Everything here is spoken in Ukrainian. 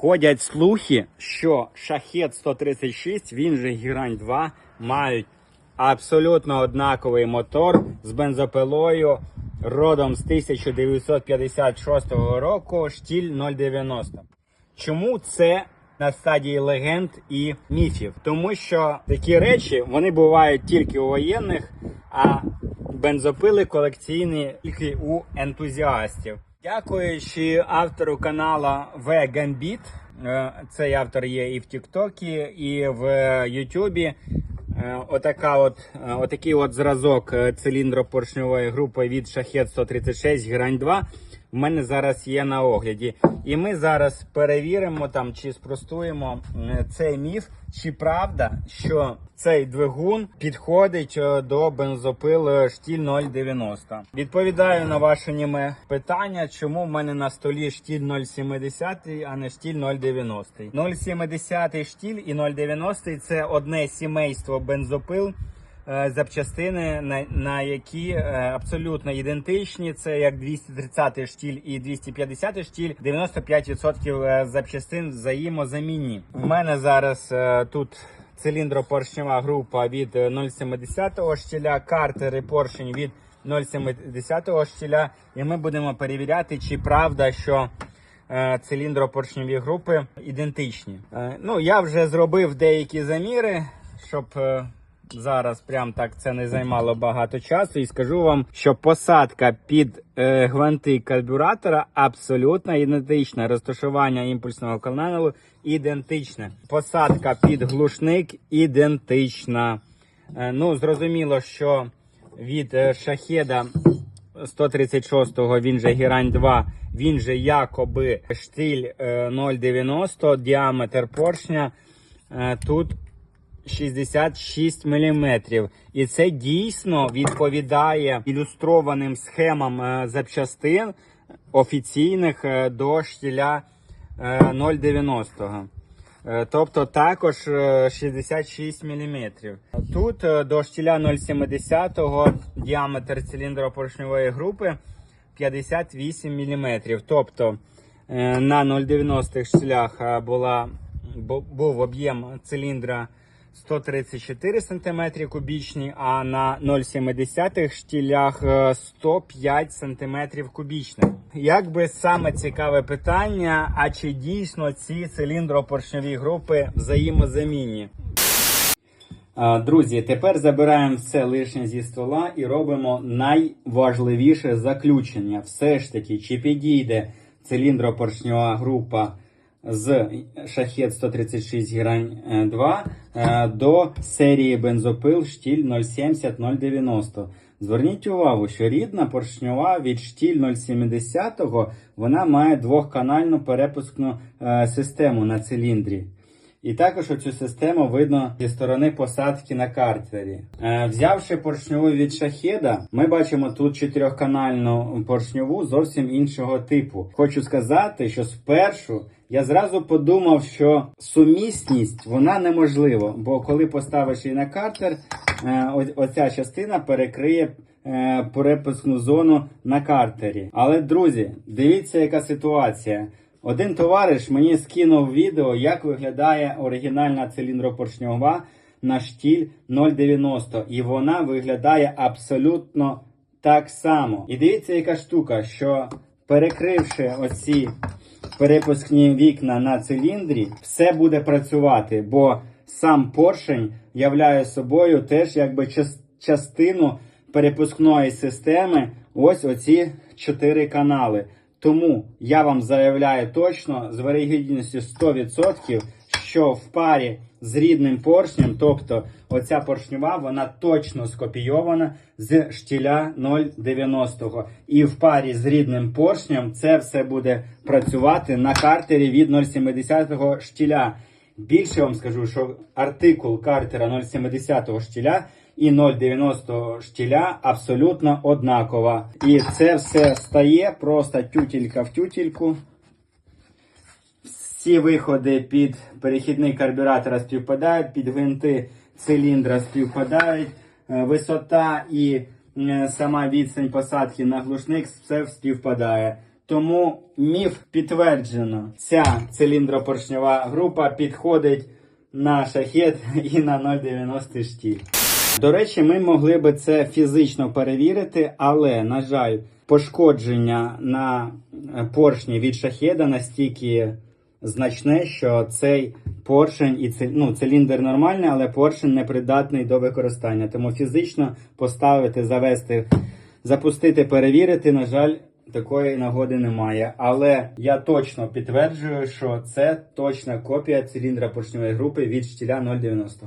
Ходять слухи, що шахет 136, він же Гірань 2, мають абсолютно однаковий мотор з бензопилою родом з 1956 року, штіль 090. Чому це на стадії легенд і міфів? Тому що такі речі вони бувають тільки у воєнних, а бензопили колекційні тільки у ентузіастів. Дякуючи автору каналу В Гамбіт. е, Цей автор є і в Тіктокі, і в Ютубі. Е, Отака от, е, отакий от зразок циліндропоршньової групи від Шахет 136 Грань 2 в мене зараз є на огляді. І ми зараз перевіримо там чи спростуємо цей міф, чи правда, що цей двигун підходить е, до бензопил е, штіль 090. Відповідаю на ваше німе питання, чому в мене на столі штіль 070, а не штіль 090. 070 штіль і 090 це одне сімейство бензопил. Е, Запчастини, на, на які е, абсолютно ідентичні. Це як 230 штіль і 250 штіль. 95% е, запчастин взаємозамінні. У мене зараз тут циліндропоршнева група від е, 0,70 штіля, картери поршень від 0,70 штіля. І ми будемо перевіряти, чи правда, що е, циліндропоршневі групи ідентичні. Ну, я вже зробив деякі заміри, щоб. Зараз прям так це не займало багато часу, і скажу вам, що посадка під е, гвинти карбюратора абсолютно ідентична. Розташування імпульсного каналу ідентичне. Посадка під глушник ідентична. Е, ну, зрозуміло, що від е, шахеда 136-го, він же Гірань 2, він же якоби штиль е, 0,90, діаметр поршня. Е, тут 66 мм. І це дійсно відповідає ілюстрованим схемам е, запчастин офіційних е, до штіля е, 0,90. Е, Тобто також е, 66 мм. Тут до штіля 0,70 діаметр циліндропоршневої групи 58 мм. Тобто на 0,90 штілях була, був об'єм циліндра 134 см кубічні, а на 0,70 штілях е, 105 см кубічних. Якби саме цікаве питання, а чи дійсно ці циліндропоршневі групи взаємозамінні? Друзі, тепер забираємо все лишнє зі стола і робимо найважливіше заключення. Все ж таки, чи підійде циліндропоршньова група з шахет 136 грань е, 2 е, до серії бензопил штіль 070-090. Зверніть увагу, що рідна поршньова від штіль 070 вона має двохканальну перепускну е, систему на циліндрі. І також оцю систему видно зі сторони посадки на картері. Е, взявши поршньову від шахеда, ми бачимо тут чотирьохканальну поршньову зовсім іншого типу. Хочу сказати, що спершу я зразу подумав, що сумісність вона неможлива, бо коли поставиш її на картер, е, оця частина перекриє е, перепускну зону на картері. Але друзі, дивіться, яка ситуація. Один товариш мені скинув відео, як виглядає оригінальна циліндропоршньова на штіль 090. І вона виглядає абсолютно так само. І дивіться, яка штука, що перекривши оці перепускні вікна на циліндрі, все буде працювати, бо сам поршень являє собою теж якби частину перепускної системи. Ось оці чотири канали. Тому я вам заявляю точно з вирогідністю 100%, що в парі з рідним поршнем, тобто оця поршнева, вона точно скопійована з штіля 0,90. І в парі з рідним поршнем це все буде працювати на картері від 0,70 штіля. Більше вам скажу, що артикул картера 0,70 штіля і 0,90 штіля абсолютно однакова. І це все стає просто тютілька в тютільку. Всі виходи під перехідний карбюратора співпадають, під гвинти циліндра співпадають. Е, Висота і сама відстань посадки на глушник все співпадає. Тому міф підтверджено. Ця циліндропоршнева група підходить на шахет і на 0,90 штіль. До речі, ми могли би це фізично перевірити, але, на жаль, пошкодження на е, поршні від шахеда настільки значне, що цей поршень і ци- ну, циліндр нормальний, але поршень непридатний до використання. Тому фізично поставити, завести, запустити, перевірити, на жаль, такої нагоди немає. Але я точно підтверджую, що це точна копія циліндра поршньової групи від штіля 0,90.